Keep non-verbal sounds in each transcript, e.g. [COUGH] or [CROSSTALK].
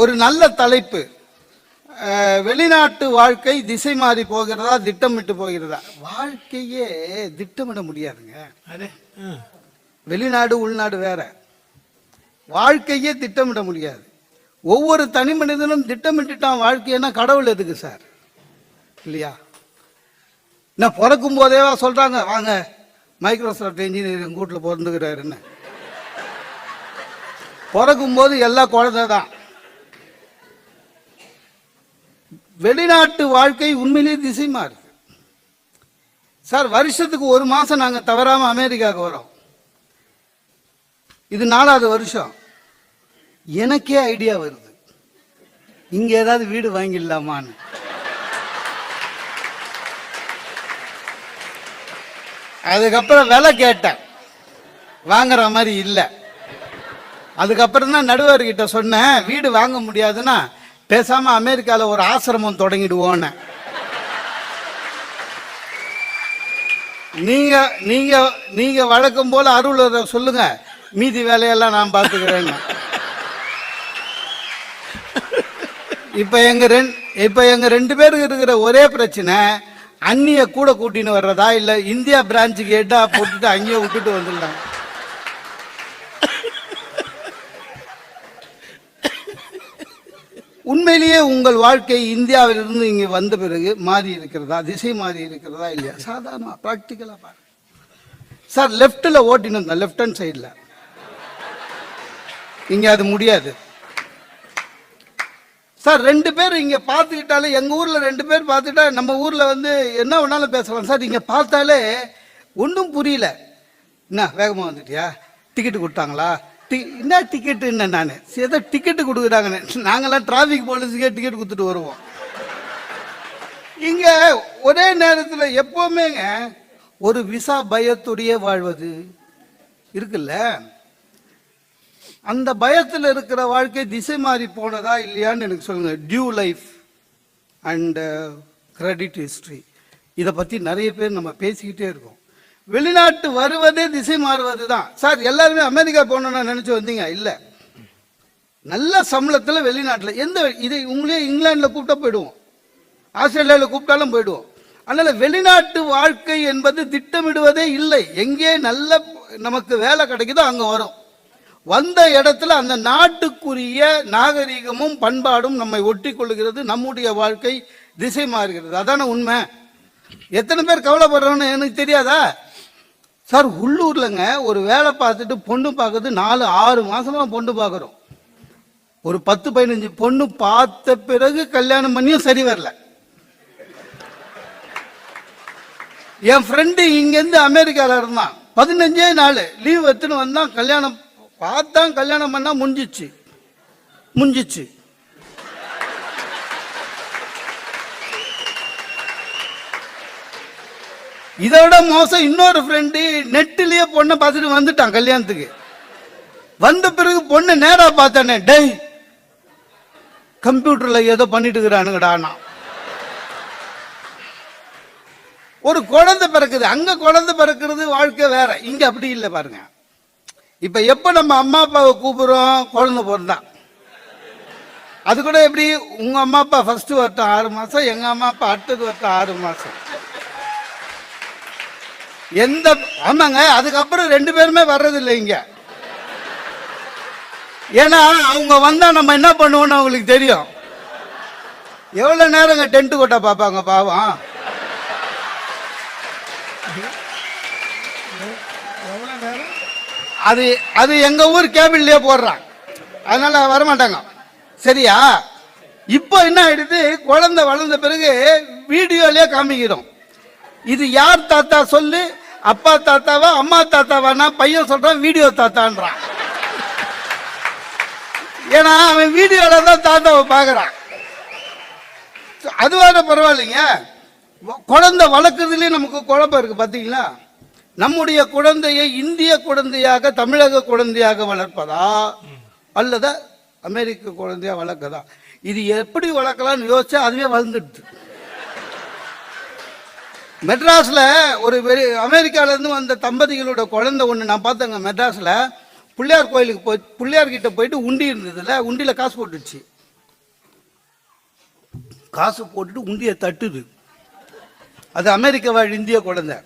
ஒரு நல்ல தலைப்பு. வெளிநாட்டு வாழ்க்கை திசை மாறி போகிறதா திட்டமிட்டு போகிறதா? வாழ்க்கையே திட்டமிட முடியாதுங்க. வெளிநாடு உள்நாடு வேற. வாழ்க்கையே திட்டமிட முடியாது. ஒவ்வொரு தனி மனிதனும் திட்டமிட்டுட்டான் வாழ்க்கைன்னா கடவுள் எதுக்கு சார்? இல்லையா? நான் பிறக்கும் போதேவா சொல்றாங்க? வாங்க மைக்ரோசாஃப்ட் இன்ஜினியரிங் கூட்டில் பிறந்துக்கிறாருன்னு பிறக்கும் போது எல்லா குழந்தை தான் வெளிநாட்டு வாழ்க்கை உண்மையிலேயே திசை மாறுது சார் வருஷத்துக்கு ஒரு மாசம் நாங்க தவறாம அமெரிக்காவுக்கு வரோம். இது நாலாவது வருஷம். எனக்கே ஐடியா வருது. இங்க ஏதாவது வீடு வாங்கிடலாமான்னு. அதுக்கப்புறம் விலை கேட்டேன். வாங்குற மாதிரி இல்லை. அதுக்கப்புறம் தான் நடுவர்கிட்ட சொன்னேன் வீடு வாங்க முடியாதுன்னா பேசாம அமெரிக்கால ஒரு ஆசிரமம் தொடங்கிடுவோன்னு. நீங்க நீங்க நீங்க வழக்கம் போல அருள் சொல்லுங்க. மீதி வேலையெல்லாம் நான் பார்த்துக்கிறேன்னு இப்ப எங்க ரெண்டு இப்ப எங்க ரெண்டு பேருக்கு இருக்கிற ஒரே பிரச்சனை அண்ணிய கூட கூட்டின்னு வர்றதா இல்ல இந்தியா பிரான்ச்சுக்கு ஹெட்டா போட்டுட்டு அங்கேயே விட்டுட்டு வந்துடலாம். உண்மையிலேயே உங்கள் வாழ்க்கை இந்தியாவிலிருந்து இங்கே வந்த பிறகு மாறி இருக்கிறதா? திசை மாறி இருக்கிறதா இல்லையா? சாதாரணமாக ப்ராக்டிக்கலாக பாருங்க. சார் லெஃப்ட்டில் ஓட்டினோம் லெஃப்ட் ஹேண்ட் சைடில் இங்கே அது முடியாது. சார் ரெண்டு பேர் இங்கே பார்த்துக்கிட்டாலே எங்கள் ஊரில் ரெண்டு பேர் பார்த்துக்கிட்டா நம்ம ஊரில் வந்து என்ன வேணாலும் பேசலாம். சார் இங்கே பார்த்தாலே ஒன்றும் புரியல. என்ன வேகமாக வந்துட்டியா? டிக்கெட்டு கொடுத்தாங்களா? டி என்ன டிக்கெட்டு என்ன நான்? ஏதோ டிக்கெட்டு கொடுக்குறாங்கன்னு. நாங்களாம் டிராஃபிக் போலீஸுக்கே டிக்கெட் கொடுத்துட்டு வருவோம். இங்கே ஒரே நேரத்தில் எப்போவுமேங்க ஒரு விசா பயத்துடைய வாழ்வது இருக்குல்ல? அந்த பயத்தில் இருக்கிற வாழ்க்கை திசை மாறி போனதா இல்லையான்னு எனக்கு சொல்லுங்க. Due life and credit history இதை பற்றி நிறைய பேர் நம்ம பேசிக்கிட்டே இருக்கோம். வெளிநாட்டு வருவதே திசை மாறுவது தான் சார் எல்லாருமே அமெரிக்கா போகணும்னு நினச்சி வந்தீங்க? இல்லை. நல்ல சம்பளத்தில் வெளிநாட்டில் எந்த இதை உங்களே இங்கிலாந்தில் கூப்பிட்டா போயிடுவோம். ஆஸ்திரேலியாவில் கூப்பிட்டாலும் போயிடுவோம். அதனால் வெளிநாட்டு வாழ்க்கை என்பது திட்டமிடுவதே இல்லை. எங்கே நல்ல நமக்கு வேலை கிடைக்குதோ அங்கே வரும். வந்த இடத்துல அந்த நாட்டுக்குரிய நாகரிகமும் பண்பாடும் நம்மை ஒட்டி கொள்கிறது நம்முடைய வாழ்க்கை திசை மாறுகிறது. அதான உண்மை? எத்தனை பேர் கவலைப்படுறோன்னு எனக்கு தெரியாதா? சார் உள்ளூர்லங்க ஒரு வேலை பார்த்துட்டு பொண்ணு பார்க்கறது நாலு ஆறு மாசமா பொண்ணு பார்க்குறோம். ஒரு பத்து பதினஞ்சு பொண்ணு பார்த்த பிறகு கல்யாணம் பண்ணியும் சரி வரல. என் ஃப்ரெண்டு இங்கேருந்து அமெரிக்காவில் இருந்தான். பதினஞ்சே நாள் லீவ் எடுத்துன்னு வந்தான். கல்யாணம் பார்த்தான் கல்யாணம் பண்ணால் முடிஞ்சிச்சு. முடிஞ்சிச்சு. இதை விட மோசம் இன்னொரு ஃப்ரெண்டு நெட்டிலேயே பொண்ணை பார்த்துட்டு வந்துட்டான் கல்யாணத்துக்கு. வந்த பிறகு பொண்ணை நேரா பார்த்தானே டேய் கம்ப்யூட்டர்ல ஏதோ பண்ணிட்டு இருக்கிறானுங்கடா நான் ஒரு குழந்தை பிறக்குது. அங்க குழந்தை பிறக்கிறது வாழ்க்கை வேற. இங்க அப்படி இல்லை பாருங்க. இப்ப எப்ப நம்ம அம்மா அப்பாவை கூப்பிடுறோம்? குழந்தை பிறந்தான். அது கூட எப்படி? உங்க அம்மா அப்பா ஃபர்ஸ்ட் வரட்டும் ஆறு மாசம் எங்க அம்மா அப்பா அடுத்தது வரட்டும் ஆறு மாசம். எந்த ஆமாங்க அதுக்கப்புறம் ரெண்டு பேருமே வர்றதில்லை இங்க. ஏன்னா அவங்க வந்தா நம்ம என்ன பண்ணுவோம்னு அவங்களுக்கு தெரியும். எவ்வளவு நேரங்க டென்ட் கொட்டா பார்ப்பாங்க பாவம். அது அது எங்க ஊர் கேபிள்லயே போடுறான் அதனால வரமாட்டாங்க. சரியா? இப்போ என்ன ஆயிடுது? குழந்தை வளர்ந்த பிறகு வீடியோலயே காமிக்கிறோம். இது யார் தாத்தா சொல்லு? அப்பா தாத்தாவா அம்மா தாத்தாவானா பையன் சொல்றான் வீடியோ தாத்தான்றான். ஏன்னா அவன் வீடியோல தான் தாத்தாவை பார்க்குறான். அது பரவாயில்லைங்க. குழந்தை வளர்க்குறதுலேயே நமக்கு குழப்பம் இருக்கு பாத்தீங்களா? நம்முடைய குழந்தையை இந்திய குழந்தையாக தமிழக குழந்தையாக வளர்ப்பதா? அல்லது அமெரிக்க குழந்தையா வளர்க்கதா இது எப்படி வளர்க்கலாம்னு யோசிச்சா அதுவே வளர்ந்துடுது. மெட்ராஸில் ஒரு வெளி அமெரிக்காவிலேருந்து வந்த தம்பதிகளோட குழந்தை ஒன்று நான் பார்த்தேங்க மெட்ராஸில். பிள்ளையார் கோயிலுக்கு போய் பிள்ளையார்கிட்ட போயிட்டு உண்டி இருந்ததுல உண்டியில் காசு போட்டுடுச்சு. காசு போட்டுட்டு உண்டியை தட்டுது. அது அமெரிக்க வாழ் இந்திய குழந்தை.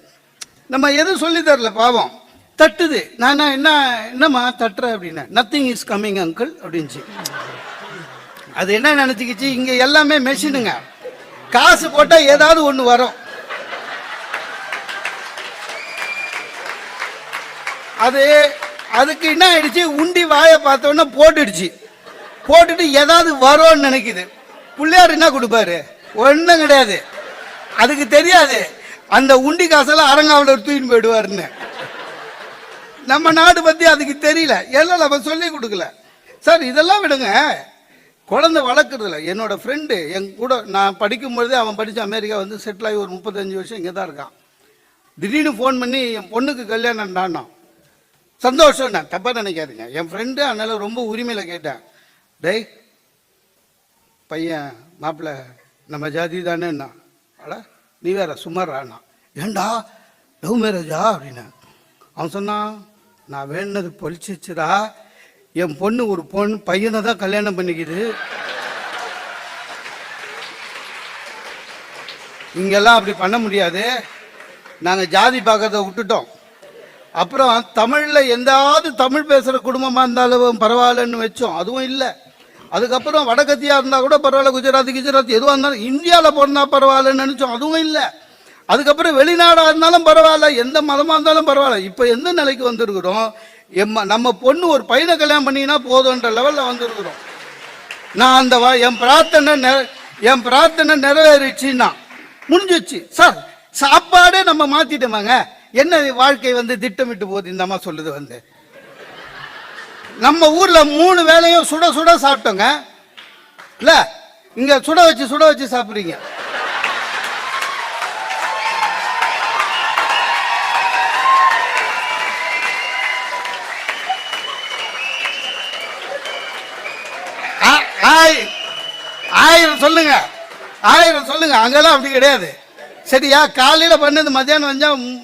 நம்ம எதுவும் சொல்லி தரல பாவம். தட்டுது. நான் என்ன என்னம்மா தட்டுற அப்படின்னா. நத்திங் இஸ் கம்மிங் அங்கிள் அப்படின்ச்சு. அது என்ன நினச்சிக்கிச்சு? இங்கே எல்லாமே மெஷினுங்க காசு போட்டால் ஏதாவது ஒன்று வரும். அது அதுக்கு என்ன ஆயிடுச்சு? உண்டி வாயை பார்த்தோன்னே போட்டுடுச்சு. போட்டுட்டு ஏதாவது வரும்னு நினைக்குது. பிள்ளையார் என்ன கொடுப்பாரு? ஒன்றும் கிடையாது. அதுக்கு தெரியாது. அந்த உண்டி காசெல்லாம் அரங்காவில் தூக்கின்னு போயிடுவாருன்னு. நம்ம நாடு பற்றி அதுக்கு தெரியல. எல்லாம் நம்ம சொல்லி கொடுக்கல. சார் இதெல்லாம் விடுங்க. குழந்தை வளர்க்குறதுல என்னோட ஃப்ரெண்டு என் கூட நான் படிக்கும்பொழுதே அவன் படித்து அமெரிக்கா வந்து செட்டில் ஆகி ஒரு முப்பத்தஞ்சு வருஷம் இங்கே தான் இருக்கான். திடீர்னு ஃபோன் பண்ணி என் பொண்ணுக்கு கல்யாணம் டான்னான் சந்தோஷம் நான் தப்பாக நினைக்காதீங்க. என் ஃப்ரெண்டு அதனால ரொம்ப உரிமையில் கேட்டேன். டேய் பையன் மாப்பிள்ள நம்ம ஜாதி தானேண்ணா அட நீ வேற சுமாரானா ஏண்டா லவ் மேரேஜா அப்படின்னு. அவன் சொன்னான் நான் வேணுனது பொழிச்சிச்சுடா என் பொண்ணு ஒரு பொண்ணு பையனை தான் கல்யாணம் பண்ணிக்குது. இங்கெல்லாம் அப்படி பண்ண முடியாது. நாங்கள் ஜாதி பார்க்கறத விட்டுட்டோம். அப்புறம் தமிழில் எந்தாவது தமிழ் பேசுகிற குடும்பமாக இருந்தாலும் பரவாயில்லன்னு வச்சோம். அதுவும் இல்லை. அதுக்கப்புறம் வடகத்தியாக இருந்தால் கூட பரவாயில்ல குஜராத் குஜராத் எதுவாக இருந்தாலும் இந்தியாவில் பிறந்தா பரவாயில்லன்னு நினச்சோம். அதுவும் இல்லை. அதுக்கப்புறம் வெளிநாடாக இருந்தாலும் பரவாயில்ல எந்த மதமாக இருந்தாலும் பரவாயில்ல. இப்போ எந்த நிலைக்கு வந்திருக்கிறோம்? எம்ம நம்ம பொண்ணு ஒரு பையனை கல்யாணம் பண்ணினா போதுன்ற லெவலில் வந்திருக்கிறோம். நான் அந்த வா- என் பிரார்த்தனை என் பிரார்த்தனை நிறைவேறிச்சுன்னா முடிஞ்சிச்சு. சார் சாப்பாடே நம்ம மாத்திட்டோமாங்க? என்ன வாழ்க்கை வந்து திட்டமிட்டு போகுது? இந்த அம்மா சொல்லுது வந்து. நம்ம ஊர்ல மூணு வேலையும் சுட சுட சாப்பிட்டோங்க. இல்ல இங்க சுட வச்சு சுட வச்சு சாப்பிடுறீங்க. ஆ- ஆயிரம் சொல்லுங்க. ஆயிரம் சொல்லுங்க. அங்கெல்லாம் அப்படி கிடையாது. சரியா? காலையில பண்ணது மத்தியானம் வந்தா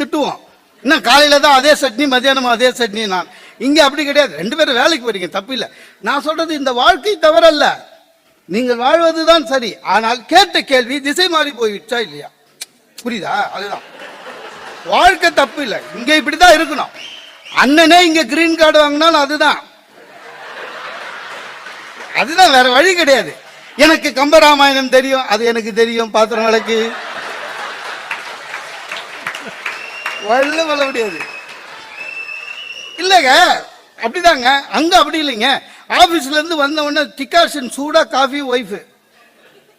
திட்டுவோம். இன்னும் காலையில தான் அதே சட்னி மத்தியானம் அதே சட்னி நான். இங்கே அப்படி கிடையாது. ரெண்டு பேரும் வேலைக்கு போறீங்க தப்பு இல்லை. நான் சொல்றது இந்த வாழ்க்கை தவறல்ல. நீங்கள் வாழ்வது தான் சரி. ஆனால் கேட்ட கேள்வி திசை மாறி போயிடுச்சா இல்லையா? புரியுதா? அதுதான். வாழ்க்கை தப்பு இல்லை. இப்படி இப்படிதான் இருக்கணும். அண்ணனே இங்க கிரீன் கார்டு வாங்கினாலும் அதுதான். அதுதான் வேற வழி கிடையாது. எனக்கு கம்பராமாயணம் தெரியும். அது எனக்கு தெரியும். பாத்திரம் விளக்கு. வல்ல வல்ல முடியாது. இல்லைங்க அப்படிதாங்க. அங்க அப்படி இல்லைங்க. ஆபீஸ்ல இருந்து வந்த உடனே டிகாஷன் சூடா காஃபி ஒய்ஃபு.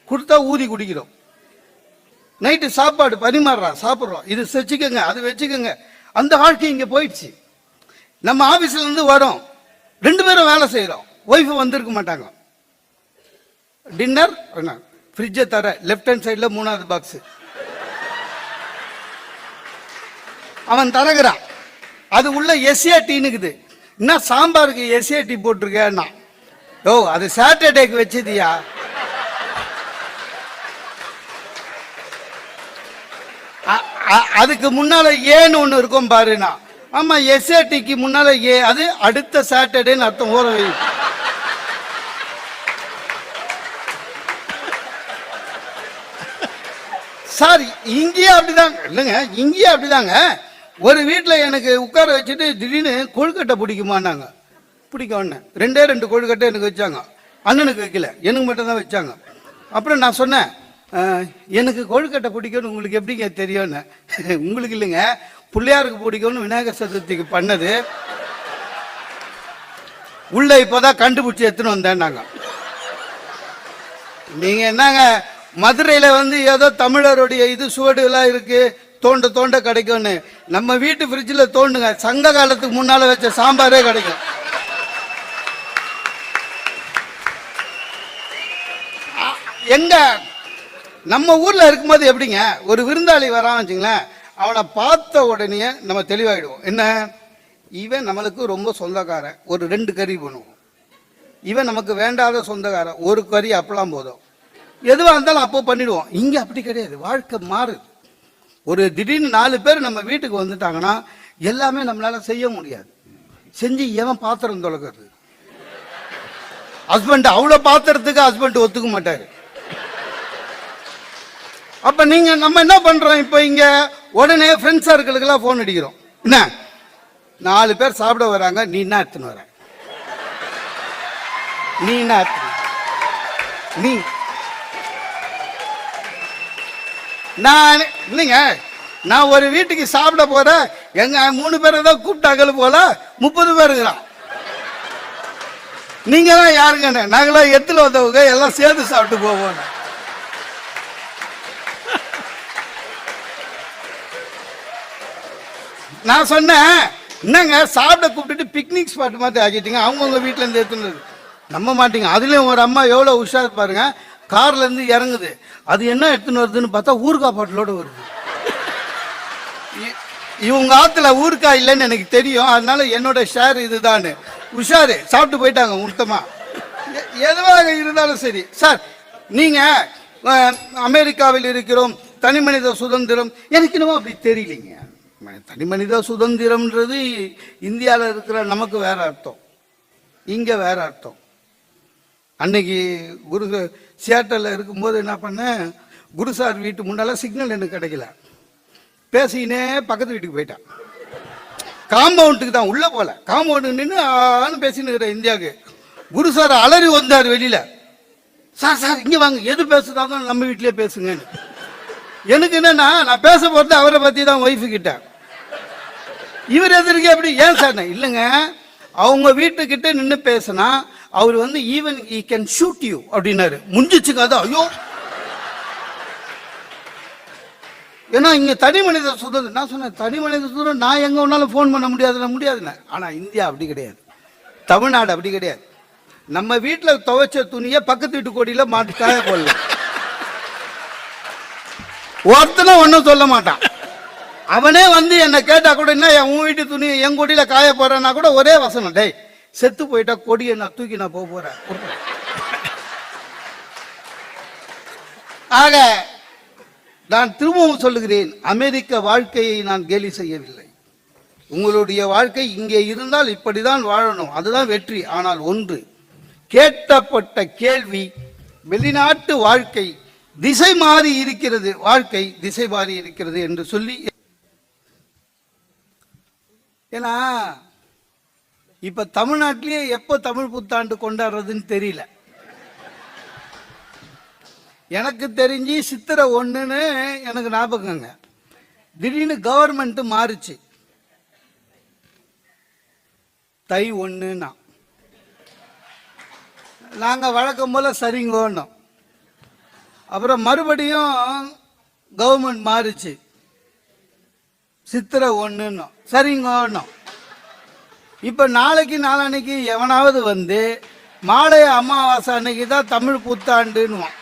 கொடுத்தா ஊதி குடிக்கிறோம். நைட்டு சாப்பாடு பரிமாறுறான் சாப்பிட்றோம். இது வச்சுக்கோங்க அது வச்சுக்கோங்க. அந்த வாழ்க்கை இங்கே போயிடுச்சு. நம்ம ஆஃபீஸ்லேருந்து வரோம். ரெண்டு பேரும் வேலை செய்கிறோம் ஒய்ஃபு வந்திருக்க மாட்டாங்க. டின்னர் ஃப்ரிட்ஜை தர லெஃப்ட் ஹேண்ட் சைடில் மூணாவது பாக்ஸு அவன் தரகுறான். அது உள்ள எஸ்ஏடின்னுக்குது என்ன சாம்பாருக்கு எஸ்ஏடி போட்டிருக்கேன்னா? ஓ அது சாட்டர்டேக்கு வச்சதியா? அதுக்கு முன்னால ஏன்னு ஒண்ணு இருக்கும் பாருண்ணா. ஆமா எஸ்ஏடிக்கு முன்னால ஏ அது அடுத்த சாட்டர்டேன்னு அர்த்தம் ஓர வை சார் இங்கேயே அப்படிதாங்க இல்லைங்க இங்கேயே அப்படிதாங்க. ஒரு வீட்டில் எனக்கு உட்கார வச்சுட்டு திடீர்னு கொழுக்கட்டை பிடிக்குமான்னாங்க. பிடிக்கும்னு ரெண்டே ரெண்டு கொழுக்கட்டை எனக்கு வச்சாங்க. அண்ணனுக்கு வைக்கல. எனக்கு மட்டும் தான் வச்சாங்க. அப்புறம் நான் சொன்னேன் எனக்கு கொழுக்கட்டை பிடிக்கும்னு உங்களுக்கு எப்படிங்க தெரியும்னு? [LAUGHS] உங்களுக்கு இல்லைங்க. பிள்ளையாருக்கு பிடிக்கும்னு விநாயகர் சதுர்த்திக்கு பண்ணது. உள்ள இப்போதான் கண்டுபிடிச்சி எடுத்துன்னு வந்தேன்னாங்க. நீங்கள் என்னங்க மதுரையில் வந்து ஏதோ தமிழருடைய இது சுவடுலாம் இருக்குது தோண்ட தோண்ட கிடைக்கும்னு. நம்ம வீட்டு ஃப்ரிட்ஜில் தோண்டுங்க. சங்க காலத்துக்கு முன்னால் வச்ச சாம்பாரே கிடைக்கும். எங்க? நம்ம ஊர்ல இருக்கும்போது எப்படிங்க? ஒரு விருந்தாளி வரான் வச்சுங்களேன். அவனை பார்த்த உடனே நம்ம தெளிவாயிடுவோம். என்ன? இவன் நம்மளுக்கு ரொம்ப சொந்தக்காரன். ஒரு ரெண்டு கறி பண்ணுவோம். இவன் நமக்கு வேண்டாத சொந்தக்காரன். ஒரு கறி அப்பெல்லாம் போதும். எதுவாக இருந்தாலும் அப்போ பண்ணிடுவோம். இங்கே அப்படி கிடையாது. வாழ்க்கை மாறுது. ஒரு திடீர்னு நாலு பேர் நம்ம வீட்டுக்கு வந்துட்டாங்கன்னா எல்லாமே நம்மளால செய்ய முடியாது. செஞ்சு எவன் பாத்திரம் தொலைக்கிறது? ஹஸ்பண்ட் அவ்வளோ பாத்திரத்துக்கு ஹஸ்பண்ட் ஒத்துக்க மாட்டாரு. அப்ப நீங்க நம்ம என்ன பண்றோம் இப்போ இங்க? உடனே ஃப்ரெண்ட்ஸ் சர்க்கிளுக்கெல்லாம் ஃபோன் அடிக்கிறோம். என்ன? நாலு பேர் சாப்பிட வராங்க நீ என்ன எடுத்துன்னு வர? நீ என்ன நீ நான் இல்லைங்க. நான் ஒரு வீட்டுக்கு சாப்பிட போறேன் எங்க மூணு பேரை தான் கூப்பிட்டாங்கன்னு போல முப்பது பேர் இருக்கிறான். நீங்க தான் யாருங்க? நாங்களாம் எத்துல வந்தவங்க எல்லாம் சேர்ந்து சாப்பிட்டு போவோம். நான் சொன்னேன் என்னங்க சாப்பிட கூப்பிட்டுட்டு பிக்னிக் ஸ்பாட் மாதிரி ஆக்கிட்டீங்க அவங்கவுங்க வீட்டிலேருந்து எடுத்துனது நம்ப மாட்டீங்க. அதுலயும் ஒரு அம்மா எவ்வளோ உஷார் பாருங்க கார்ல இருந்து இறங்குது. அது என்ன எடுத்துன்னு வருதுன்னு பார்த்தா ஊறுகாய் பாட்டிலோட வருது. இ- இவங்க ஆத்துல ஊறுகாய் இல்லைன்னு எனக்கு தெரியும். அதனால என்னோட ஷேர் இதுதான் உஷாரு சாப்பிட்டு போயிட்டாங்க மொத்தமாக எ- எதுவாக இருந்தாலும் சரி. சார் நீங்க அமெரிக்காவில் இருக்கிறோம் தனி மனித சுதந்திரம். எனக்கு என்னமோ அப்படி தெரியலைங்க. தனி மனித சுதந்திரம்ன்றது இந்தியாவில் இருக்கிற நமக்கு வேற அர்த்தம். இங்க வேற அர்த்தம். அன்னைக்கு குரு சியாட்டலில் இருக்கும்போது என்ன பண்ணேன் குரு சார் வீட்டு முன்னால சிக்னல் எனக்கு கிடைக்கல. பேசினே பக்கத்து வீட்டுக்கு போயிட்டான் காம்பவுண்டுக்கு தான் உள்ள போல. காம்பவுண்டு நின்று ஆன்னு பேசின்னு இந்தியாவுக்கு. குரு சார் அலறி வந்தார் வெளியில. சார் சார் இங்க வாங்க. எது பேசுதாங்க நம்ம வீட்டிலே பேசுங்கன்னு. எனக்கு என்னன்னா நான் பேச போறது அவரை பத்தி தான் ஒய்ஃபு கிட்ட. இவர் எதிர்க்க அப்படி ஏன் சார்? நான் இல்லைங்க. அவங்க வீட்டுக்கிட்ட நின்று பேசினா அவர் வந்து even he can shoot you அப்படின்னாரு. முடிஞ்சிச்சுங்க அதான் ஐயோ! ஏன்னா இங்க தனி மனித சுதந்திரம் நான் சொன்னேன் தனி மனித சுதந்திரம் நான் எங்க வேணாலும் ஃபோன் பண்ண முடியாதுன்னா முடியாதுன்னு. ஆனா இந்தியா அப்படி கிடையாது. தமிழ்நாடு அப்படி கிடையாது. நம்ம வீட்டில் துவைச்ச துணியை பக்கத்து வீட்டு கோடியில் மாட்டுக்காக காய ஒருத்தனை ஒருத்தனும் ஒன்றும் சொல்ல மாட்டான். அவனே வந்து என்னை கேட்டால் கூட என்ன என் உன் வீட்டு துணி என் கொடியில காய போடுறேன்னா கூட ஒரே வசனம் டேய் செத்து போயிட்டா கொடியை நான் தூக்கி நான் போக போறேன். ஆக நான் திரும்பவும் சொல்லுகிறேன் அமெரிக்க வாழ்க்கையை நான் கேலி செய்யவில்லை. உங்களுடைய வாழ்க்கை இங்கே இருந்தால் இப்படிதான் வாழணும். அதுதான் வெற்றி. ஆனால் ஒன்று கேட்டப்பட்ட கேள்வி வெளிநாட்டு வாழ்க்கை திசை மாறி இருக்கிறது வாழ்க்கை திசை மாறி இருக்கிறது என்று சொல்லி ஏன்னா இப்ப தமிழ்நாட்டிலேயே எப்போ தமிழ் புத்தாண்டு கொண்டாடுறதுன்னு தெரியல. எனக்கு தெரிஞ்சு சித்திரை ஒண்ணுன்னு எனக்கு ஞாபகங்க. திடீர்னு கவர்மெண்ட் மாறுச்சு. தை ஒண்ணுன்னா. நாங்க வழக்கம் போல சரிங்கோன்னோம். அப்புறம் மறுபடியும் கவர்மெண்ட் மாறுச்சு. சித்திரை ஒண்ணுன்னோம். சரிங்கோன்னோம். இப்போ நாளைக்கு நாளான்னைக்கு எவனாவது வந்து மாலை அமாவாசை அன்னைக்கு தான் தமிழ் புத்தாண்டுன்னுவோம்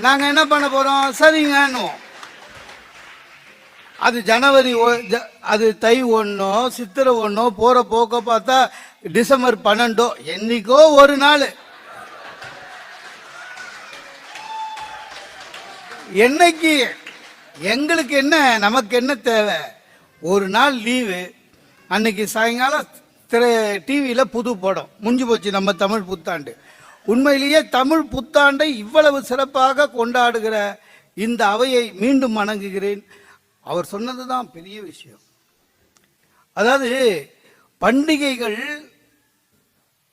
நாங்கள் என்ன பண்ண போகிறோம் சரிங்கன்னுவோம். அது ஜனவரி ஒ- ஜ- அது தை ஒன்றோ சித்திரை ஒன்றோ போகிற போக்க பார்த்தா டிசம்பர் பன்னெண்டோ என்னைக்கோ ஒரு நாள். என்னைக்கு எங்களுக்கு என்ன நமக்கு என்ன தேவை? ஒரு நாள் லீவு. அன்னைக்கு சாயங்காலம் திரை டிவியில் புது படம். முடிஞ்சு போச்சு நம்ம தமிழ் புத்தாண்டு. உண்மையிலேயே தமிழ் புத்தாண்டை இவ்வளவு சிறப்பாக கொண்டாடுகிற இந்த அவையை மீண்டும் வணங்குகிறேன். அவர் சொன்னது தான் பெரிய விஷயம். அதாவது பண்டிகைகள்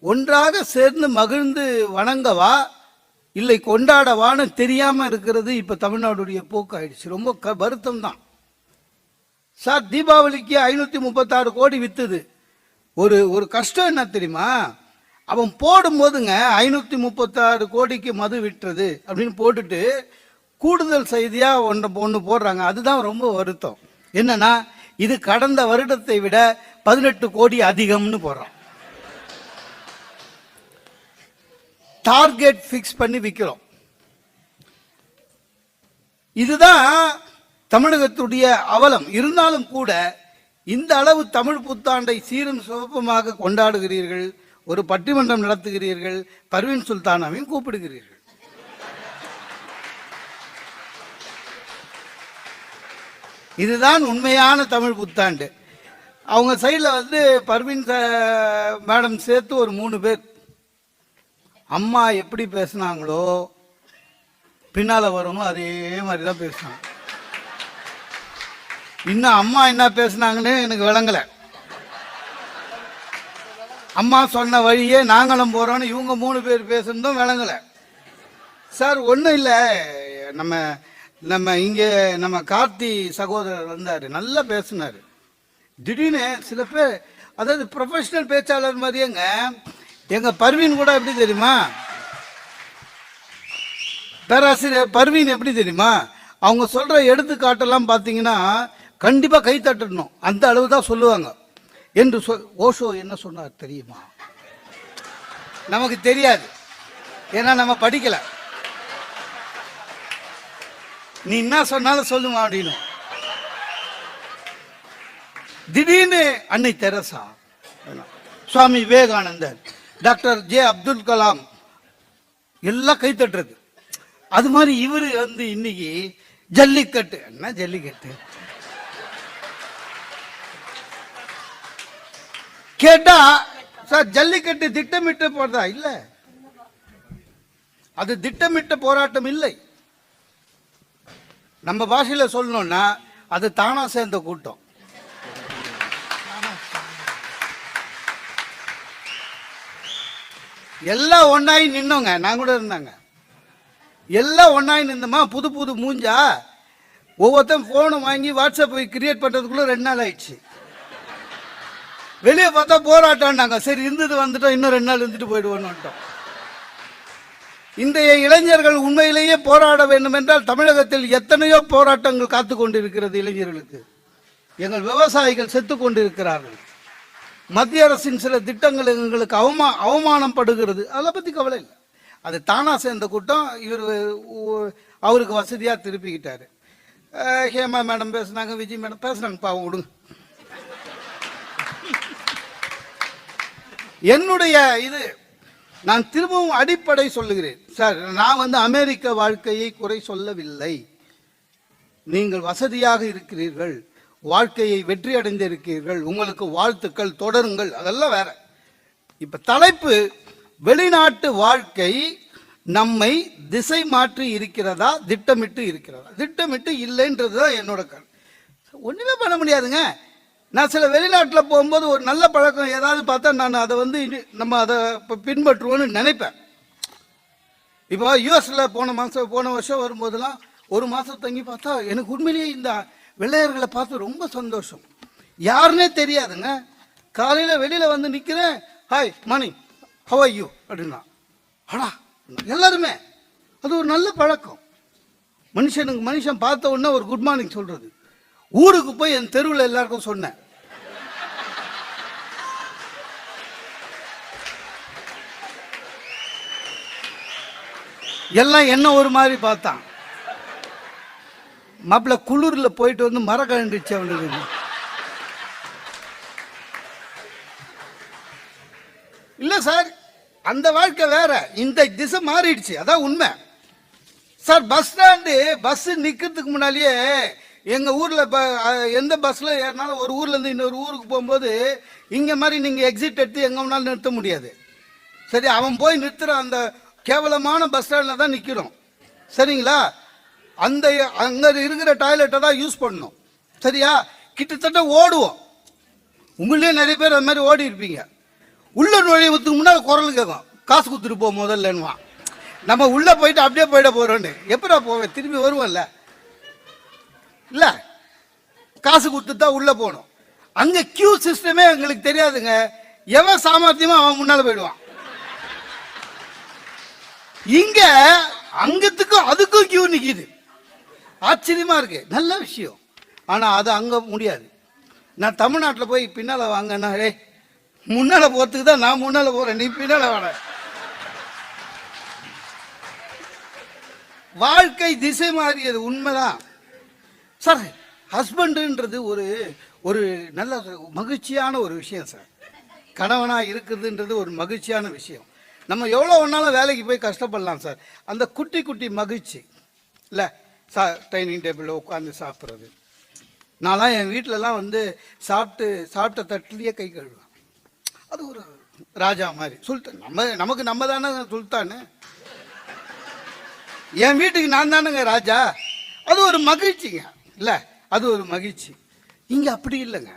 ஒன்றாக சேர்ந்து மகிழ்ந்து வணங்கவா இல்லை கொண்டாடவான்னு தெரியாமல் இருக்கிறது இப்போ தமிழ்நாடுடைய போக்கு ஆயிடுச்சு ரொம்ப க வருத்தம் தான் சார் தீபாவளிக்கு ஐநூத்தி முப்பத்தாறு கோடி வித்துது. ஒரு ஒரு கஷ்டம் என்ன தெரியுமா? அவன் போடும்போதுங்க ஐநூத்தி முப்பத்தாறு கோடிக்கு மது விட்டுறது அப்படின்னு போட்டுட்டு கூடுதல் செய்தியா ஒன்று ஒன்று போடுறாங்க. அதுதான் ரொம்ப வருத்தம். என்னன்னா இது கடந்த வருடத்தை விட பதினெட்டு கோடி அதிகம்னு போடுறோம் டார்கெட் ஃபிக்ஸ் பண்ணி விற்கிறோம் இதுதான் தமிழகத்துடைய அவலம் இருந்தாலும் கூட இந்த அளவு தமிழ் புத்தாண்டை சீரும் சிவப்புமாக கொண்டாடுகிறீர்கள் ஒரு பட்டிமன்றம் நடத்துகிறீர்கள் பர்வீன் சுல்தானாவையும் கூப்பிடுகிறீர்கள். இதுதான் உண்மையான தமிழ் புத்தாண்டு. அவங்க சைடில் வந்து பர்வீன் மேடம் சேர்த்து ஒரு மூணு பேர். அம்மா எப்படி பேசுனாங்களோ பின்னால் வரவங்களும் அதே மாதிரி தான் பேசுனாங்க. இன்னும் அம்மா என்ன பேசுனாங்கன்னு எனக்கு விளங்கலை. அம்மா சொன்ன வழியே நாங்களும் போகிறோன்னு இவங்க மூணு பேர் பேசுனதும் விளங்கலை. சார் ஒன்றும் இல்லை. நம்ம நம்ம இங்கே நம்ம கார்த்தி சகோதரர் வந்தார். நல்லா பேசினார். திடீர்னு சில பேர் அதாவது ப்ரொஃபஷனல் பேச்சாளர் மாதிரியேங்க. எங்கள் பர்வீன் கூட எப்படி தெரியுமா? பேராசிரியர் பர்வீன் எப்படி தெரியுமா? அவங்க சொல்கிற எடுத்துக்காட்டெல்லாம் பார்த்தீங்கன்னா கண்டிப்பாக கை தட்டணும். அந்த அளவு தான் சொல்லுவாங்க. என்று சொ ஓஷோ என்ன சொன்னார் தெரியுமா? நமக்கு தெரியாது. ஏன்னா நம்ம படிக்கலை. நீ என்ன சொன்னாலும் சொல்லுமா அப்படின்னு. திடீர்னு அன்னை Teresa Swami Vivekanandar doctor J Abdul Kalam எல்லாம் கை தட்டுறது. அது மாதிரி இவர் வந்து இன்னைக்கு ஜல்லிக்கட்டு என்ன ஜல்லிக்கட்டு? கேட்டா சார் ஜல்லிக்கட்டு திட்டமிட்டு போறதா? இல்ல. அது திட்டமிட்ட போராட்டம் இல்லை. நம்ம பாஷையில சொல்லணும்னா அது தானா சேர்ந்த கூட்டம். எல்லாம் ஒன்னாயி நின்னோங்க. நான் கூட இருந்தாங்க. எல்லாம் ஒன்னாயி நின்றோமா புது புது மூஞ்சா? ஒவ்வொருத்தன் ஃபோனை வாங்கி வாட்ஸ்அப் கிரியேட் பண்ணுறதுக்குள்ளே ரெண்டு நாள் ஆயிடுச்சு. வெளியே பார்த்தா போராட்டம்னாங்க. சரி இருந்தது வந்துட்டோம் இன்னும் ரெண்டு நாள் இருந்துட்டு போயிடுவோன்னு இன்றைய இளைஞர்கள் உண்மையிலேயே போராட வேண்டும் என்றால் தமிழகத்தில் எத்தனையோ போராட்டங்கள் காத்து கொண்டிருக்கிறது இளைஞர்களுக்கு. எங்கள் விவசாயிகள் செத்து கொண்டிருக்கிறார்கள். மத்திய அரசின் சில திட்டங்கள் எங்களுக்கு அவமா அவமானம் படுகிறது. அதை பற்றி கவலை இல்லை. அது தானா சேர்ந்த கூட்டம். இவர் அவருக்கு வசதியாக திருப்பிக்கிட்டாரு. ஹேமா மேடம் பேசுனாங்க விஜய் மேடம் பேசுனாங்க பாவம் விடுங்க. என்னுடைய இது நான் திரும்பவும் அடிப்படை சொல்லுகிறேன். சார் நான் வந்து அமெரிக்க வாழ்க்கையை குறை சொல்லவில்லை. நீங்கள் வசதியாக இருக்கிறீர்கள் வாழ்க்கையை வெற்றி அடைந்திருக்கிறீர்கள் உங்களுக்கு வாழ்த்துக்கள் தொடருங்கள் அதெல்லாம் வேற. இப்ப தலைப்பு வெளிநாட்டு வாழ்க்கை நம்மை திசை மாற்றி இருக்கிறதா திட்டமிட்டு இருக்கிறதா? திட்டமிட்டு இல்லைன்றது தான் என்னோட கருத்து. ஒன்றுமே பண்ண முடியாதுங்க. நான் சில வெளிநாட்டில் போகும்போது ஒரு நல்ல பழக்கம் ஏதாவது பார்த்தா நான் அதை வந்து நம்ம அதை இப்போ பின்பற்றுவோன்னு நினைப்பேன். இப்போ யூஎஸில் போன மாதம் போன வருஷம் வரும்போதெல்லாம் ஒரு மாதம் தங்கி பார்த்தா எனக்கு உண்மையிலேயே இந்த வெள்ளையர்களை பார்த்து ரொம்ப சந்தோஷம். யாருன்னே தெரியாதுங்க. காலையில் வெளியில் வந்து நிற்கிறேன் hi Mani how are you அப்படின்னா அடா எல்லாருமே. அது ஒரு நல்ல பழக்கம். மனுஷனுக்கு மனுஷன் பார்த்த உடனே ஒரு குட் மார்னிங் சொல்கிறது ஊருக்கு போய் என் தெருவில் எல்லாருக்கும் சொன்னேன். எல்லாம் என்ன ஒரு மாதிரி பார்த்தான். மாப்பிள்ள குளிரில் போயிட்டு வந்து மர கழண்டுச்சு அவனுக்கு. இல்ல சார் அந்த வாழ்க்கை வேற. இந்த திசை மாறிடுச்சு. அதான் உண்மை. சார் பஸ் ஸ்டாண்டு பஸ் நிக்கிறதுக்கு முன்னாலேயே எங்கள் ஊரில் இப்போ எந்த பஸ்ஸில் ஏறினாலும் ஒரு ஊர்லேருந்து இன்னொரு ஊருக்கு போகும்போது இங்கே மாதிரி நீங்கள் எக்ஸிட் எடுத்து எங்கே வேணாலும் நிறுத்த முடியாது. சரி அவன் போய் நிறுத்துற அந்த கேவலமான பஸ் ஸ்டாண்டில் தான் நிற்கிறோம் சரிங்களா? அந்த அங்கே இருக்கிற டாய்லெட்டை தான் யூஸ் பண்ணணும். சரியா? கிட்டத்தட்ட ஓடுவோம். உங்களே நிறைய பேர் அந்த மாதிரி ஓடி இருப்பீங்க. உள்ள நுழைவுக்கு முன்னால் குரல் கேட்கும். காசு கொடுத்துட்டு போ முதல்லன்னுவான். நம்ம உள்ளே போயிட்டு அப்படியே போயிட போகிறோன்னு எப்படா போவேன்? திரும்பி வருவோம்ல. இல்லை. காசு கொடுத்துட்டு தான் உள்ளே போகணும். அங்கே கியூ சிஸ்டமே எங்களுக்கு தெரியாதுங்க. எவன் சாமர்த்தியமோ அவன் முன்னால் போயிடுவான். இங்க அங்கத்துக்கும் அதுக்கும் கியூ நிக்குது. ஆச்சரியமா இருக்கு. நல்ல விஷயம். ஆனா அது அங்க முடியாது. நான் தமிழ்நாட்டில் போய் பின்னால வாங்கன்னா டேய் முன்னால போறதுக்கு தான் நான் முன்னால போறேன். நீ பின்னால வர வாழ்க்கை திசை மாறியது உண்மைதான். சார் ஹஸ்பண்டுன்றது ஒரு ஒரு நல்ல மகிழ்ச்சியான ஒரு விஷயம் சார். கணவனாக இருக்குதுன்றது ஒரு மகிழ்ச்சியான விஷயம். நம்ம எவ்வளோ ஒன்றாலும் வேலைக்கு போய் கஷ்டப்படலாம் சார். அந்த குட்டி குட்டி மகிழ்ச்சி. இல்லை சா டைனிங் டேபிளில் உட்காந்து சாப்பிட்றது. நான்லாம் என் வீட்டிலலாம் வந்து சாப்பிட்டு சாப்பிட்ட தட்டுலேயே கை கழுவேன் அது ஒரு ராஜா மாதிரி. சுல்தான் நம்ம நமக்கு நம்ம தானே சுல்தானு? என் வீட்டுக்கு நான் தானேங்க ராஜா. அது ஒரு மகிழ்ச்சிங்க. இல்லை அது ஒரு மகிழ்ச்சி. இங்கே அப்படி இல்லைங்க.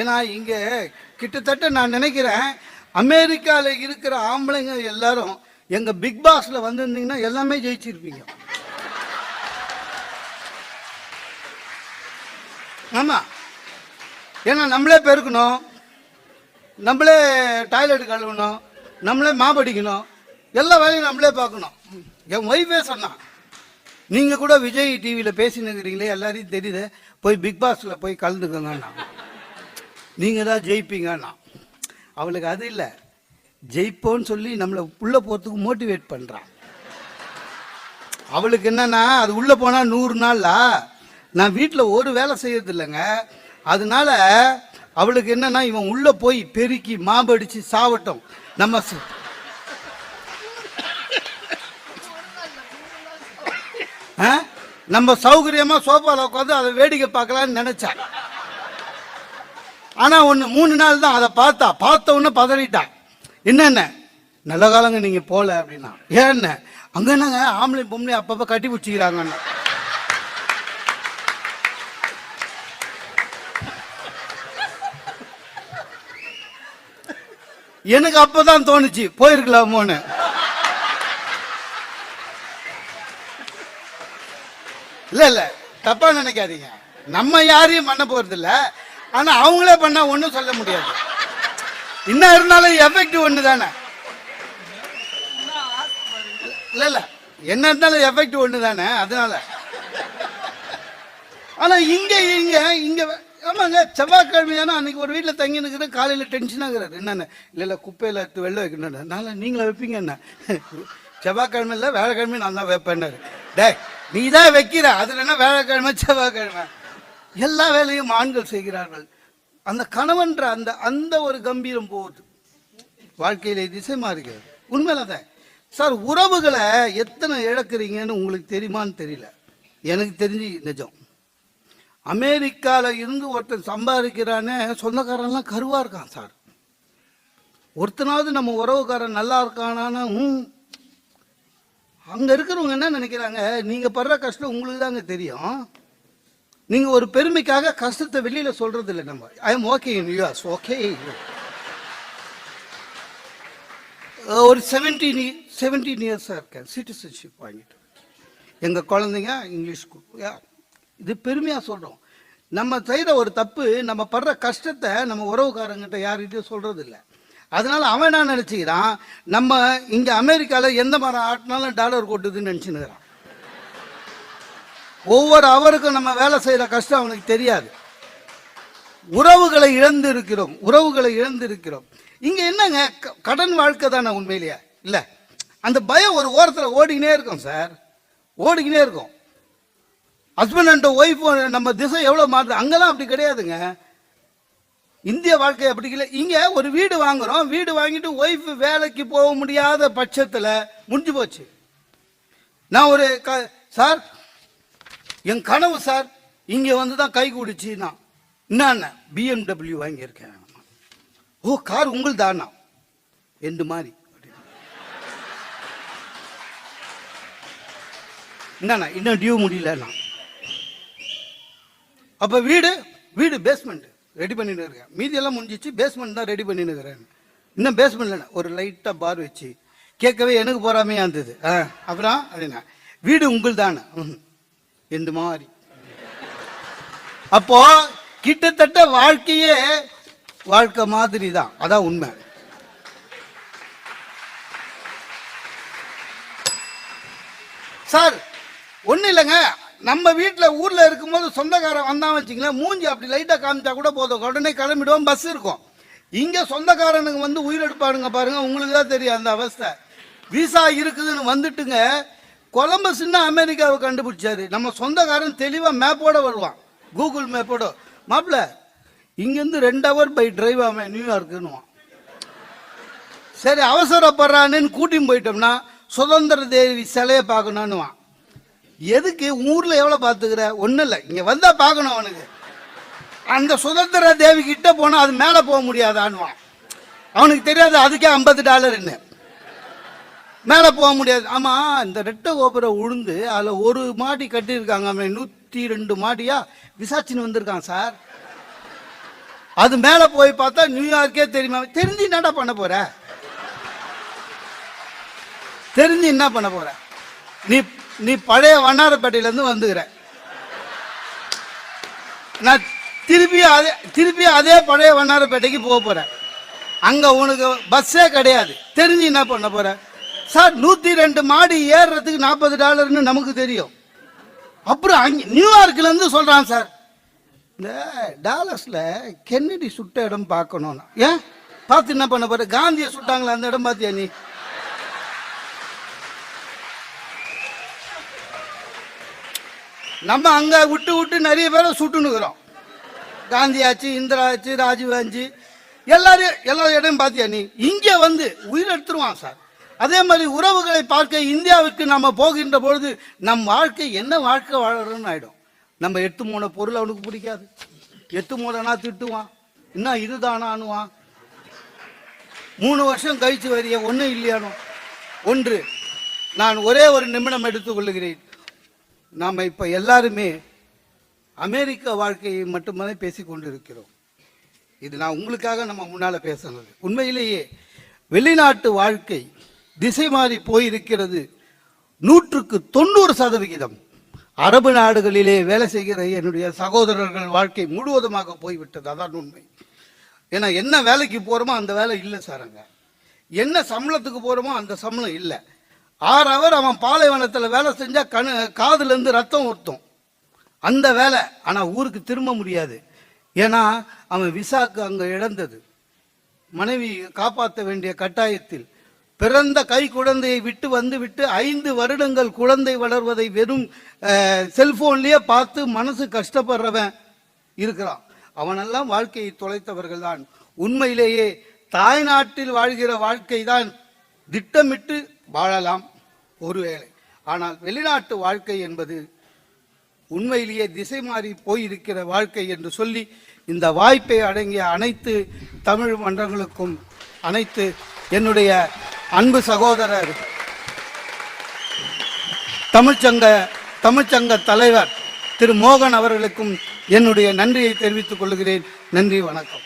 ஏன்னா இங்கே கிட்டத்தட்ட நான் நினைக்கிறேன் அமெரிக்காவில் இருக்கிற ஆம்பளைங்க எல்லாரும் எங்கள் பிக் பாஸில் வந்திருந்தீங்கன்னா எல்லாமே ஜெயிச்சிருப்பீங்க. ஆமாம் ஏன்னா நம்மளே பெருக்கணும். நம்மளே டாய்லெட் கழுவணும். நம்மளே மாபடிக்கணும் எல்லா வேலையும் நம்மளே பார்க்கணும். என் ஒய்ஃபே சொன்னான் நீங்கள் கூட விஜய் டிவியில் பேசினுக்கிறீங்களே எல்லாரையும் தெரியுது. போய் பிக் பாஸில் போய் கலந்துக்கோங்கண்ணா. நீங்கள் தான் ஜெயிப்பீங்கண்ணா. அவளுக்கு அது இல்லை. ஜெயிப்போன்னு சொல்லி நம்மளை உள்ளே போகிறதுக்கு மோட்டிவேட் பண்ணுறான் அவளுக்கு என்னன்னா அது உள்ளே போனால் நூறு நாளில் நான் வீட்டில் ஒரு வேலை செய்யறது இல்லைங்க அதனால அவளுக்கு என்னன்னா இவன் உள்ளே போய் பெருக்கி மாம்படிச்சு சாவட்டும். நம்ம ச- ஆ? நம்ம சௌகரியமா சோஃபாவில் உட்காந்து அதை வேடிக்கை பார்க்கலாம்னு நினைச்சா. ஆனா ஒன்னு மூணு நாள் தான் அதை பார்த்தா பார்த்த உடனே பதறிட்டா. என்னென்ன? நல்ல காலங்க நீங்க போல அப்படின்னா. ஏன்னு? அங்க என்னங்க? ஆம்பளை பொம்பளை அப்பப்ப கட்டி பிடிச்சிக்கிறாங்கன்னு. எனக்கு அப்பதான் தோணுச்சு போயிருக்கலாமோன்னு. இல்ல இல்ல. தப்பா நினைக்காதீங்க. நம்ம யாரையும் பண்ண போறது இல்ல ஆனா அவங்களே பண்ணா ஒண்ணும் சொல்ல முடியாது. என்ன இருந்தாலும் எஃபெக்ட் ஒண்ணு தானே இல்ல இல்ல. என்ன இருந்தாலும் எஃபெக்ட் ஒண்ணு தானே அதனால. ஆனா இங்க இங்க இங்க ஆமாங்க. செவ்வாய்க்கிழமை தானே அன்னைக்கு ஒரு வீட்டில் தங்கி நிற்கிறேன் காலையில் டென்ஷன் என்னென்ன? இல்லை இல்லை. குப்பையில் எடுத்து வெளில வைக்கணும் அதனால நீங்களே வைப்பீங்க என்ன? செவ்வாய்க்கிழமை இல்லை வேலைக்கிழமை நான் தான் வைப்பேன்னாரு. டேய் நீ தான் வைக்கிற. அதில் என்ன வேலைக்கிழமை செவ்வாய்க்கிழமை? எல்லா வேலையும் ஆண்கள் செய்கிறார்கள். அந்த கணவன்ற அந்த அந்த ஒரு கம்பீரம் போகுது. வாழ்க்கையில திசை மாறுகிறது. உண்மையில தான் சார் உறவுகளை எத்தனை இழக்கிறீங்கன்னு உங்களுக்கு தெரியுமான்னு தெரியல. எனக்கு தெரிஞ்சு நிஜம். அமெரிக்கால இருந்து ஒருத்தன் சம்பாதிக்கிறானே சொந்தக்காரன்லாம் கருவா இருக்கான் சார் ஒருத்தனாவது நம்ம உறவுக்காரன் நல்லா இருக்கானான்னு அங்க இருக்கிறவங்க என்ன நினைக்கிறாங்க? நீங்க படுற கஷ்டம் உங்களுக்கு தாங்க தெரியும். நீங்க ஒரு பெருமைக்காக கஷ்டத்தை வெளியில சொல்றது இல்லை நம்ம. I am okay in US okay ஒரு செவன்டீன் செவன்டீன் இயர்ஸாக இருக்கேன். சிட்டிசன்ஷிப் வாங்கிட்டு. எங்கள் குழந்தைங்க இங்கிலீஷ் யா- இது பெருமையாக சொல்கிறோம் நம்ம செய்கிற ஒரு தப்பு நம்ம படுற கஷ்டத்தை நம்ம உறவுக்காரங்கிட்ட யார்கிட்டையும் சொல்கிறது இல்லை. அதனால அவன் என்ன நினச்சிக்கிறான்? நம்ம இங்கே அமெரிக்காவில் எந்த மரம் ஆட்டினாலும் டாலர் கொட்டுதுன்னு நினச்சினுக்கிறான். ஒவ்வொரு அவருக்கும் நம்ம வேலை செய்கிற கஷ்டம் அவனுக்கு தெரியாது. உறவுகளை இழந்து இருக்கிறோம் உறவுகளை இழந்து இருக்கிறோம் இங்க என்னங்க? க- கடன் வாழ்க்கை தானே உண்மையிலேயே? இல்ல. அந்த பயம் ஒரு ஓரத்தில் ஓடிக்கினே இருக்கும் சார். ஓடிக்கினே இருக்கும். ஹஸ்பண்ட் அண்ட் ஒய்ஃப் நம்ம திசை எவ்வளவு மாறுது? அங்கெல்லாம் அப்படி கிடையாதுங்க. இந்திய வாழ்க்கை அப்படி இல்லை. இங்க ஒரு வீடு வாங்குறோம். வீடு வாங்கிட்டு ஒய்ஃப் வேலைக்கு போக முடியாத பட்சத்தில் முடிஞ்சு போச்சு. நான் ஒரு க- சார் என் கனவு சார் இங்க வந்து தான் கை குடிச்சு நான். என்ன? பிஎம்டபிள்யூ வாங்கியிருக்கேன். ஓ கார் உங்கள் தானா எந்த மாதிரி என்னண்ணா இன்னும் டியூ முடியலண்ணா. அப்ப வீடு வீடு பேஸ்மெண்ட் ரெடி பண்ணிட்டு இருக்கேன். மீதி எல்லாம் முடிஞ்சிச்சு பேஸ்மெண்ட் தான் ரெடி பண்ணிட்டு இருக்கிறேன். இன்னும் பேஸ்மெண்ட்ல ஒரு லைட்டாக பார் வச்சு. கேட்கவே எனக்கு போறாமையா இருந்தது. ஆ, அப்புறம் அப்படின்னா வீடு உங்கள் தானே இந்த மாதிரி? அப்போ கிட்டத்தட்ட வாழ்க்கையே வாழ்க்கை மாதிரி தான் அதான் உண்மை. சார் ஒன்றும் இல்லைங்க. நம்ம வீட்டில் ஊரில் இருக்கும்போது சொந்தக்காரன் வந்தான் வச்சுங்களேன் மூஞ்சி அப்படி லைட்டாக காமிச்சா கூட போதும். உடனே கிளம்பிடுவோம் பஸ் இருக்கும். இங்கே சொந்தக்காரனுங்க வந்து உயிரெடுப்பாருங்க பாருங்க உங்களுக்கு தான் தெரியும் அந்த அவஸ்தை. விசா இருக்குதுன்னு வந்துட்டுங்க கொலம்பஸ்ன்னு அமெரிக்காவை கண்டுபிடிச்சாரு. நம்ம சொந்தக்காரன் தெளிவாக மேப்போட வருவான். கூகுள் மேப்போட மாப்பிள்ள இங்கேருந்து ரெண்டு ஹவர் பை டிரைவ் அவன் நியூயார்க்குன்னுவான் சரி அவசரப்படுறானேன்னு கூட்டின்னு போயிட்டோம்னா சுதந்திர தேவி சிலையை பார்க்கணுன்னுவான் எதுக்கு? ஊர்ல எவ்வளவு பார்த்துக்கிற ஒன்றும் இல்லை. இங்க வந்தா பார்க்கணும் அவனுக்கு. அந்த சுதந்திர தேவி கிட்ட போனா அது மேல போக முடியாதான்வான் அவனுக்கு தெரியாது அதுக்கே ஐம்பது டாலர்னு மேலே போக முடியாது. ஆமா இந்த ரெட்டை கோபுரம் உழுந்து அதில் ஒரு மாடி கட்டியிருக்காங்க. அவன் நூற்றி ரெண்டு மாடியா? விசாரிச்சுன்னு வந்திருக்கான் சார். அது மேலே போய் பார்த்தா நியூயார்க்கே தெரியுமா? தெரிஞ்சு என்னடா பண்ண போற? தெரிஞ்சு என்ன பண்ண போற? நீ நீ பழைய வண்ணாரப்பேட்டையிலேருந்து வந்துக்கிற. நான் திருப்பி அதே திருப்பி அதே பழைய வண்ணாரப்பேட்டைக்கு போக போறேன் அங்க உனக்கு பஸ்ஸே கிடையாது. தெரிஞ்சு என்ன பண்ண போற? சார் நூத்தி ரெண்டு மாடி ஏறுறதுக்கு நாற்பது டாலர்னு நமக்கு தெரியும். அப்புறம் அங்கே நியூயார்க்ல இருந்து சொல்றான் சார் இந்த டாலஸ்ல கென்னடி சுட்ட இடம் பார்க்கணும்னா. ஏன்? பார்த்து என்ன பண்ண போற? காந்தியை சுட்டாங்களா? அந்த இடம் பார்த்தியா நீ? நம்ம அங்க விட்டு விட்டு நிறைய பேரை சுட்டுனுக்குறோம் காந்தி ஆச்சு இந்திரா ஆச்சு ராஜீவ் ஆச்சு எல்லாரும் எல்லா இடம் பார்த்தியா நீ? இங்கே வந்து உயிர் எடுத்துருவான் சார். அதே மாதிரி உறவுகளை பார்க்க இந்தியாவுக்கு நம்ம போகின்ற பொழுது நம் வாழ்க்கை என்ன வாழ்க்கை வாழறோம்னு ஆயிடும். நம்ம எட்டு மூணு பொருள் அவனுக்கு பிடிக்காது. எட்டு மூணனா திட்டுவான். இன்னும் இதுதானான்னுவான். மூணு வருஷம் கழிச்சு வரிய ஒன்றும் இல்லையானோ ஒன்று நான் ஒரே ஒரு நிமிடம் எடுத்துக் கொள்ளுகிறேன் நாம் இப்போ எல்லாருமே அமெரிக்க வாழ்க்கையை மட்டுமே பேசிக் கொண்டிருக்கிறோம். இது நான் உங்களுக்காக நம்ம முன்னால் பேசுனது. உண்மையிலேயே வெளிநாட்டு வாழ்க்கை திசை மாறி போயிருக்கிறது நூற்றுக்கு தொண்ணூறு சதவிகிதம். அரபு நாடுகளிலே வேலை செய்கிற என்னுடைய சகோதரர்கள் வாழ்க்கை முழுவதுமாக போய்விட்டது. அதான் உண்மை. ஏன்னா என்ன வேலைக்கு போகிறோமோ அந்த வேலை இல்லை சாருங்க என்ன சம்பளத்துக்கு போகிறோமோ அந்த சம்பளம் இல்லை. ஆறு அவர் அவன் பாலைவனத்தில் வேலை செஞ்சால் கணு காதுலேருந்து ரத்தம் ஊற்றும் அந்த வேலை ஆனால் ஊருக்கு திரும்ப முடியாது. ஏன்னா அவன் விசாக்கு அங்கே இழந்தது. மனைவி காப்பாற்ற வேண்டிய கட்டாயத்தில் பிறந்த கை குழந்தையை விட்டு வந்து விட்டு ஐந்து வருடங்கள் குழந்தை வளர்வதை வெறும் செல்போன்லேயே பார்த்து மனசு கஷ்டப்படுறவன் இருக்கிறான். அவனெல்லாம் வாழ்க்கையை தொலைத்தவர்கள் தான். உண்மையிலேயே தாய்நாட்டில் வாழ்கிற வாழ்க்கை தான் திட்டமிட்டு வாழலாம் ஒருவேளை. ஆனால் வெளிநாட்டு வாழ்க்கை என்பது உண்மையிலேயே திசை மாறி போயிருக்கிற வாழ்க்கை என்று சொல்லி இந்த வாய்ப்பை அடங்கிய அனைத்து தமிழ் மன்றங்களுக்கும் அனைத்து என்னுடைய அன்பு சகோதரர் தமிழ்ச்சங்க தமிழ்ச்சங்க தலைவர் திரு மோகன் அவர்களுக்கும் என்னுடைய நன்றியை தெரிவித்துக் கொள்கிறேன். நன்றி வணக்கம்.